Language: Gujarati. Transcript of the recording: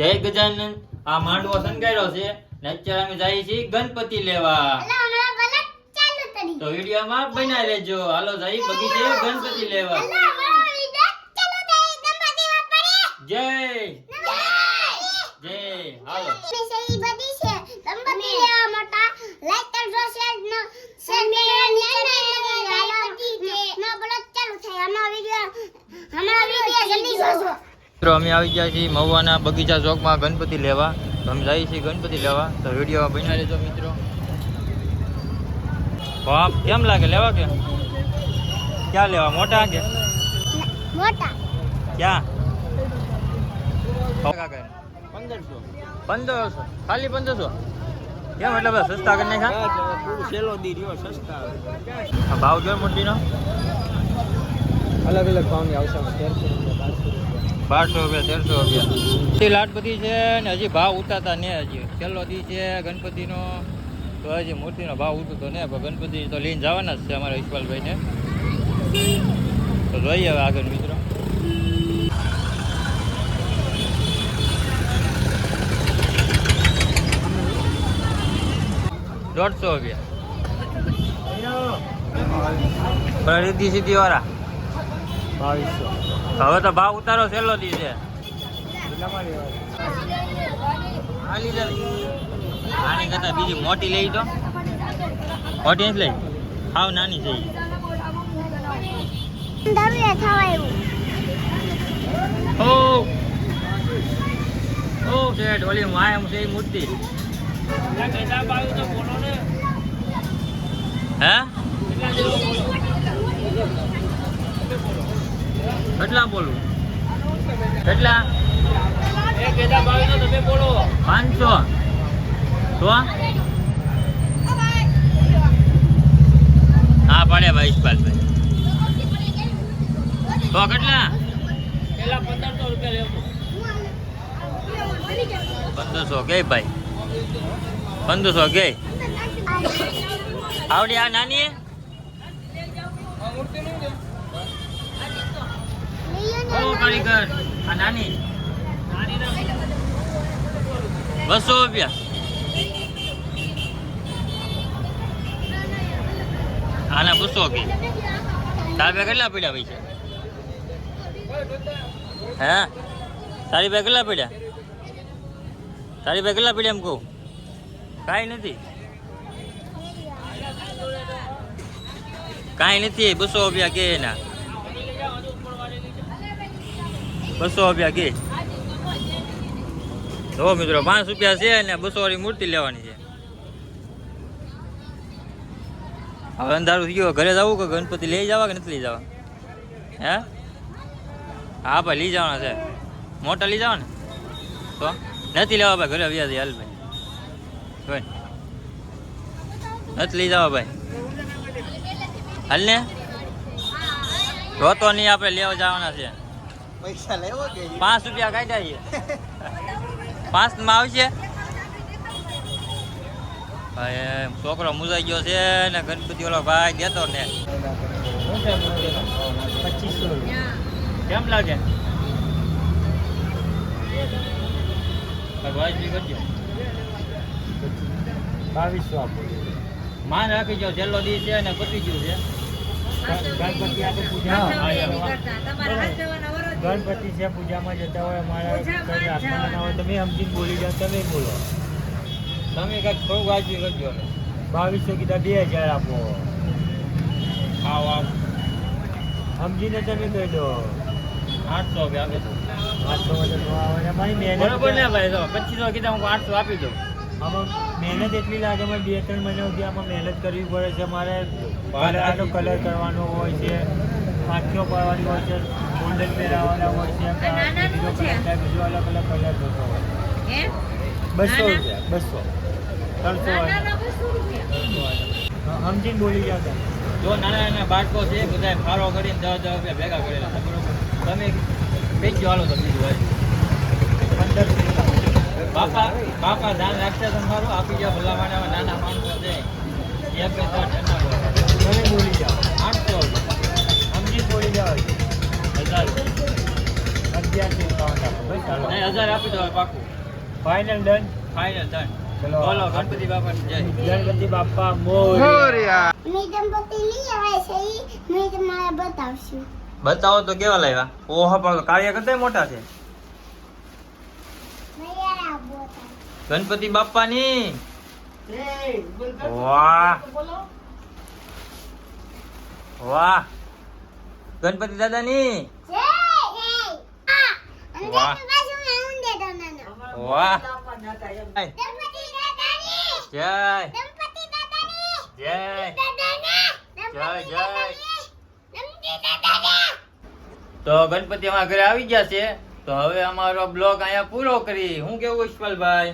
જય ગજાનન આ માંડવો સંગાયરો છે ને અત્યારે અમે જઈએ છીએ ગણપતિ લેવા. તો વિડીયોમાં બનાવી લેજો. હાલો જઈ બગીચે ગણપતિ લેવા. મિત્રો અમે આવી ગયા છીએ મહુવાના બગીચા ચોકમાં ગણપતિ લેવા. તો અમે જઈએ છીએ ગણપતિ લેવા. તો વીડિયો બન્યા લેજો મિત્રો. બાપ કેમ લાગે? લેવા કે? ક્યાં લેવા? મોટા કે? મોટા. ક્યાં? પંદરસો. પંદરસો. ખાલી પંદરસો? કેમ? એટલે બધા સસ્તા કરી નાખ્યા? સેલો દી રહ્યો સસ્તા ભાવ જો મોટીનો અલગ અલગ ભાવની આવશે બારસો રૂપિયા તેરસો રૂપિયા. તે લાટ બધી છે ને હજી ભાવ ઉતારતા ને હજી. છેલ્લો દી છે ગણપતિનો તો હજી મૂર્તિનો ભાવ ઉતરતો ને પણ ગણપતિ તો લઈને જવાના જ છે અમારા ઈશપાલભાઈને તો જોઈએ હવે આગળ મિત્રો. દોઢસો રૂપિયા. સીધી વાળા બાવીસો હવે તો ભાવ ઉતારો છેલ્લો દી છે. આની કરતા બીજી મોટી લઈ તો. મોટી લઈ. હાવ નાની છે ઓ ઓ શેઠ ઓલી માયમ છે મૂર્તિ. હે? કેટલા બોલું? કેટલા? પાંચસો. તો? હા, પડે ભાઈ ઇસ્પાલભાઈ તો કેટલા? પંદરસો, કે ભાઈ? પંદરસો, કે? આવડી આ નાની હે? ઓ કારીગર. આ નાની. બસો રૂપિયા. આના બસો કે. તાર બે કેટલા પડ્યા ભાઈ છે હે? તારી બે કેટલા પડ્યા? તારી બે કેટલા પડ્યા એમ કહું? કાંઈ નથી. કાંઈ નથી, બસો રૂપિયા કે એના. બસો રૂપિયા કે. જો મિત્રો, પાંચ રૂપિયા છે ને બસો વાળી મૂર્તિ લેવાની છે. હવે અંધારું થઈ ગયું. ઘરે જવું કે ગણપતિ લઈ જવા કે નથી લઈ જવા? હે? હા ભાઈ, લઈ જવાના છે. મોટા લઈ જવાના? તો? નથી લેવા ભાઈ, ઘરે વ્યાજ હાલ ભાઈ. નથી લઈ જવા ભાઈ. હાલ ને રોતો નહીં આપણે લેવા જવાના છે. પૈસા લેવો કે પાંચ રૂપિયા કાઢ્યા છે પાંચમાં આવશે ભાઈ છોકરો મુજાઈ ગયો છે ને ગણપતિ વાળો ભાઈ દેતો ને પચીસો રૂપિયા કેમ લાગે ભાઈ બી કરજો બાવીસો આપો માન રાખી જો છેલ્લો દી છે ને પતી ગયું છે ગણપતિ આપણે પૂજા ગણપતિ છે પૂજામાં જતા હોય અમારા કઈ રાખવાના હોય તમે સમજીને બોલી જાઓ તમે બોલો. તમે કંઈક થોડું વાંચી કરજો બાવીસો કીધા બે હજાર આપો. આવ આવ. સમજીને તમે કહી દો. આઠસો રૂપિયા આપી દો આઠસો બધો આવે ને અમારી મહેનત બરોબર ને ભાઈ તો પચીસો કીધા હું આઠસો આપી દઉં. આમાં મહેનત એટલી લાગે મને બે ત્રણ મહિના સુધી આમાં મહેનત કરવી પડે છે મારે આનો કલર કરવાનો હોય છે. પાંચસો પાડવાની હોય છે ગોલ્ડન પહેરાવાના હોય છે નાના બીજો અલગ અલગ કલર થતો હોય બસો? રૂપિયા બસો. ત્રણસો સમજીને બોલી જાઓ તમે. જો નાના નાના બાળકો છે બધા ફારો કરીને દસ દસ રૂપિયા ભેગા કરેલા તમે બેસજો હાલો તો બીજું હોય. બાપા બાપા ધ્યાન રાખશે તમારું? આપી જાઓ ભલા માટે નાના માણસો છે. એક બે ત્રણ ઠંડા બોલી જાઓ. આઠસો. સમજીને બોલી જાઓ હજાર. અગિયારસો એકાવન હજાર આપી દો પાકું. ફાઇનલ ડન ફાઇનલ ડન બોલો ગણપતિ બાપાની જય. ગણપતિ બાપા મોરયા ગણપતિ લઈ આવે છે મેં તમારે બતાવશું બતાવો તો કેવા લાવ્યા ઓહો પણ કાર્ય કરતા મોટા છે. ગણપતિ બાપાની. વાહ. વાહ. ગણપતિ દાદાની? વાહ. વાહ. જય. જય. જય, જય. તો ગણપતિ અમારા ઘરે આવી ગયા છે. તો હવે અમારો બ્લોગ અહીંયા પૂરો કરી. હું કેવું ઈશ્વલભાઈ